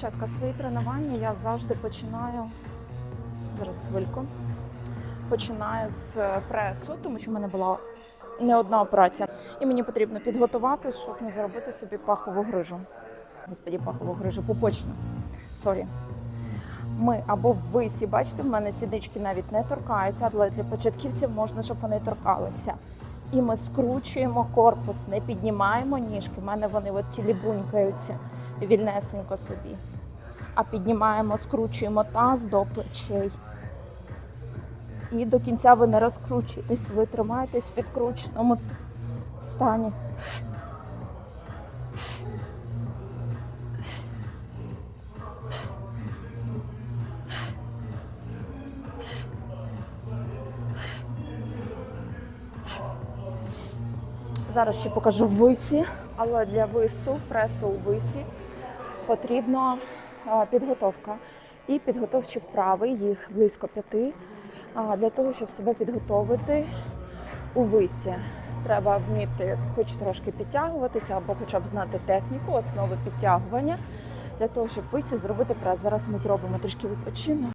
Дівчатка, свої тренування я завжди починаю. Зараз хвильку. Починаю з е, пресу, тому що в мене була не одна операція. І мені потрібно підготувати, щоб не заробити собі пахову грижу. Господі, пахову грижу, пупочну. Сорі. Ми або в висі, бачите, в мене сіднички навіть не торкаються, але для початківців можна, щоб вони торкалися. І ми скручуємо корпус, не піднімаємо ніжки. У мене вони от тілібунькаються вільнесенько собі. А піднімаємо, скручуємо таз до плечей. І до кінця ви не розкручуєтесь, ви тримаєтесь в підкрученому стані. Зараз ще покажу висі, але для вису, пресу у висі потрібна підготовка. І підготовчі вправи, їх близько п'яти. А, Для того, щоб себе підготовити у висі, треба вміти хоч трошки підтягуватися, або хоча б знати техніку, основи підтягування, для того, щоб висі зробити прес. Зараз ми зробимо трішки відпочинок.